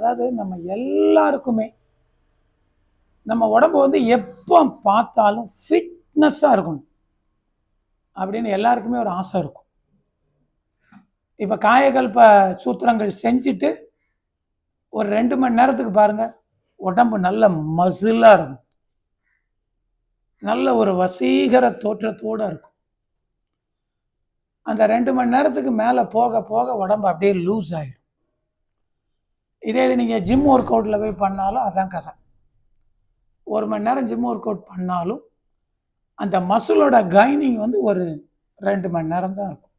அதாவது நம்ம எல்லாருக்குமே நம்ம உடம்பு வந்து எப்போ பார்த்தாலும் ஃபிட்னஸாக இருக்கணும். அப்படின்னு எல்லாருக்குமே ஒரு ஆசை இருக்கும். இப்போ காயகல்ப சூத்திரங்கள் செஞ்சுட்டு ஒரு ரெண்டு மணி நேரத்துக்கு பாருங்க உடம்பு நல்ல மசிலாக இருக்கும். நல்ல ஒரு வசீகர தோற்றத்தோடு இருக்கும். அந்த ரெண்டு மணி நேரத்துக்கு மேலே போக போக உடம்பு அப்படியே லூஸ் ஆகிடும் இதே இது நீங்கள் ஜிம் ஒர்க் அவுட்டில் போய் பண்ணாலும் அதான் கதை. ஒரு மணி நேரம் ஜிம் ஒர்க் அவுட் பண்ணாலும் அந்த மசிலோட கைனிங் வந்து ஒரு ரெண்டு மணி நேரம் தான் இருக்கும்.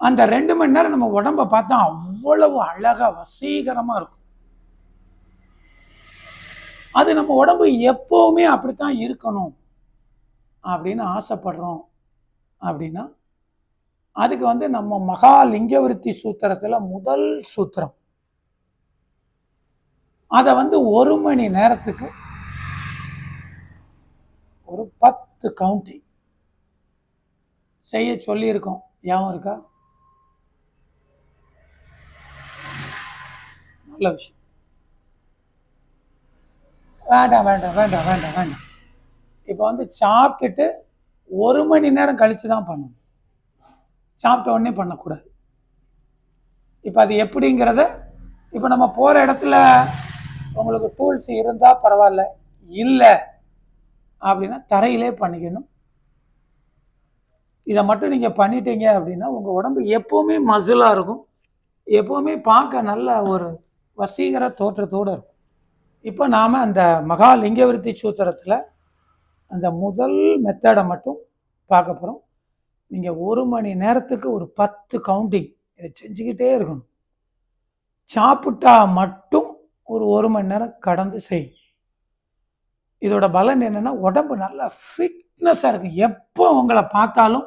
அந்த ரெண்டு மணி நேரம் நம்ம உடம்ப பார்த்தா அவ்வளவு அழகாக வசீகரமாக இருக்கும். அது நம்ம உடம்பு எப்போவுமே அப்படித்தான் இருக்கணும் அப்படின்னு ஆசைப்படுறோம் அப்படின்னா அதுக்கு வந்து நம்ம மகாலிங்கவருத்தி சூத்திரத்தில் முதல் சூத்திரம். அதை வந்து ஒரு மணி நேரத்துக்கு ஒரு பத்து கவுண்டிங் செய்ய சொல்லியிருக்கோம். ஞாபகம் இருக்கா? நல்ல விஷயம். வேண்டாம் வேண்டாம் வேண்டாம் வேண்டாம் வேண்டாம். இப்போ வந்து சாப்பிட்டுட்டு ஒரு மணி நேரம் கழிச்சு தான் பண்ணணும். சாப்பிட்ட உடனே பண்ணக்கூடாது. இப்போ அது எப்படிங்கிறத இப்போ நம்ம போகிற இடத்துல உங்களுக்கு டூல்ஸ் இருந்தால் பரவாயில்ல. இல்லை அப்படின்னா தரையிலே பண்ணிக்கணும். இதை மட்டும் நீங்கள் பண்ணிட்டீங்க அப்படின்னா உங்கள் உடம்பு எப்போவுமே மசிலாக இருக்கும். எப்போவுமே பார்க்க நல்ல ஒரு வசீகர தோற்றத்தோடு இருக்கும். இப்போ நாம் அந்த மகா லிங்கவிருத்தி சூத்திரத்தில் அந்த முதல் மெத்தடை மட்டும் பார்க்க போகிறோம் நீங்கள் ஒரு மணி நேரத்துக்கு ஒரு பத்து கவுண்டிங் இதை செஞ்சுக்கிட்டே இருக்கணும். சாப்பிட்டா மட்டும் ஒரு ஒரு மணி நேரம் கடந்து செய். இதோட பலன் என்னன்னா உடம்பு நல்லா ஃபிட்னஸாக இருக்கும் எப்போ உங்களை பார்த்தாலும்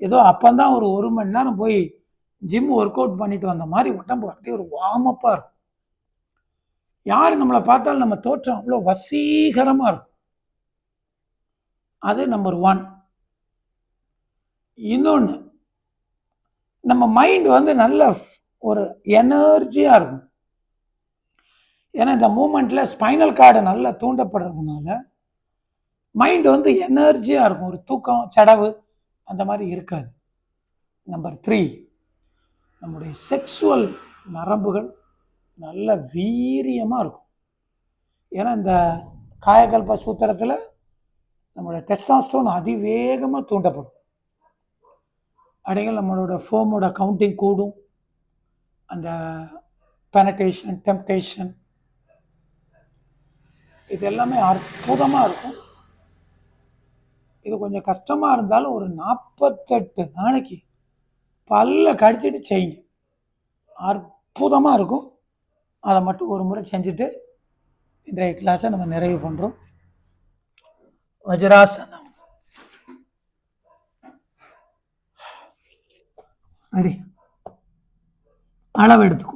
ஏதோ அப்போந்தான் ஒரு ஒரு மணி நேரம் போய் ஜிம் ஒர்க் அவுட் பண்ணிட்டு வந்த மாதிரி உடம்பு அப்படியே ஒரு வார்மப்பாக இருக்கும். யார் நம்மளை பார்த்தாலும் நம்ம தோற்றம் அவ்வளோ வசீகரமாக இருக்கும். அது நம்பர் ஒன் இன்னொன்று நம்ம மைண்ட் வந்து நல்ல ஒரு எனர்ஜியாக இருக்கும். ஏன்னா இந்த மூமெண்ட்டில் ஸ்பைனல் கார்டு நல்லா தூண்டப்படுறதுனால மைண்டு வந்து எனர்ஜியாக இருக்கும். ஒரு தூக்கம் சடவு அந்த மாதிரி இருக்காது. நம்பர் த்ரீ நம்முடைய செக்ஸுவல் நரம்புகள் நல்ல வீரியமாக இருக்கும். ஏன்னா இந்த காயகல்ப சூத்திரத்தில் நம்மளோட டெஸ்டாஸ்டோன் அதிவேகமாக தூண்டப்படும். அடைகள் நம்மளோட ஃபோமோட கவுண்டிங் கூடும். அந்த பெனடேஷன் டெம்டேஷன் இது எல்லாமே அற்புதமாக இருக்கும். இது கொஞ்சம் கஷ்டமாக இருந்தாலும் ஒரு நாற்பத்தெட்டு நாளைக்கு பல்ல கடிச்சிட்டு செய்யுங்க. அற்புதமாக இருக்கும். அதை மட்டும் ஒரு முறை செஞ்சுட்டு இன்றைய கிளாஸை நம்ம நிறைவு பண்ணுறோம் வஜ்ராசனம். அடி அளவு எடுத்துக்கோ.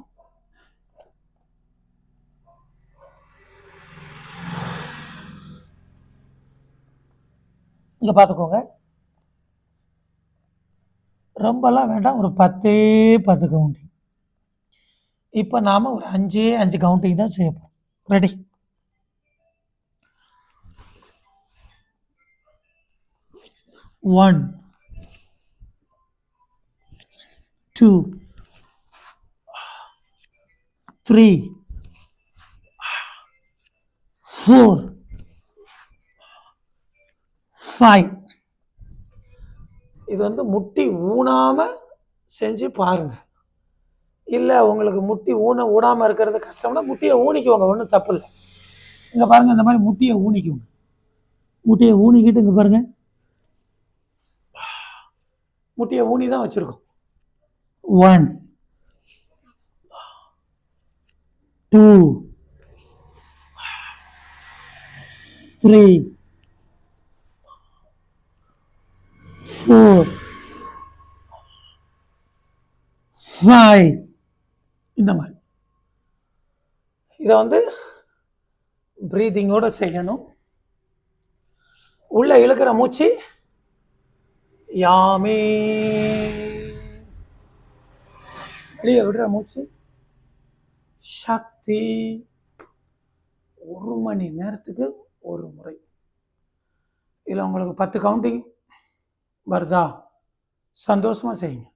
இங்கே பார்த்துக்கோங்க ரொம்பலாம் வேண்டாம் ஒரு பத்தே பத்து கவுண்டிங் இப்போ நாம ஒரு அஞ்சே அஞ்சு கவுண்டிங் தான் செய்ய போகிறோம் ready one two three four five இது வந்து முட்டி ஊனாம செஞ்சு பாருங்க. இல்லை உங்களுக்கு முட்டி ஊன ஊனாம இருக்கிறது கஷ்டம்னா முட்டியை ஊனிக்குவாங்க ஒன்றும் தப்பு இல்லை. இங்கே பாருங்க இந்த மாதிரி முட்டியை ஊனிக்குவாங்க முட்டியை ஊனிக்கிட்டு இங்கே பாருங்க. முட்டியை ஊனி தான் வச்சுருக்கோம். One two three four five இந்த மாதிரி. இதை வந்து ப்ரீதிங்கோட செய்யணும். உள்ள இழுக்கிற மூச்சு யாமே. வெளியே விடுற மூச்சு சக்தி. ஒரு மணி நேரத்துக்கு ஒரு முறை. இதில் உங்களுக்கு பத்து கவுண்டிங் வருதா? சந்தோஷமாக செய்யுங்க.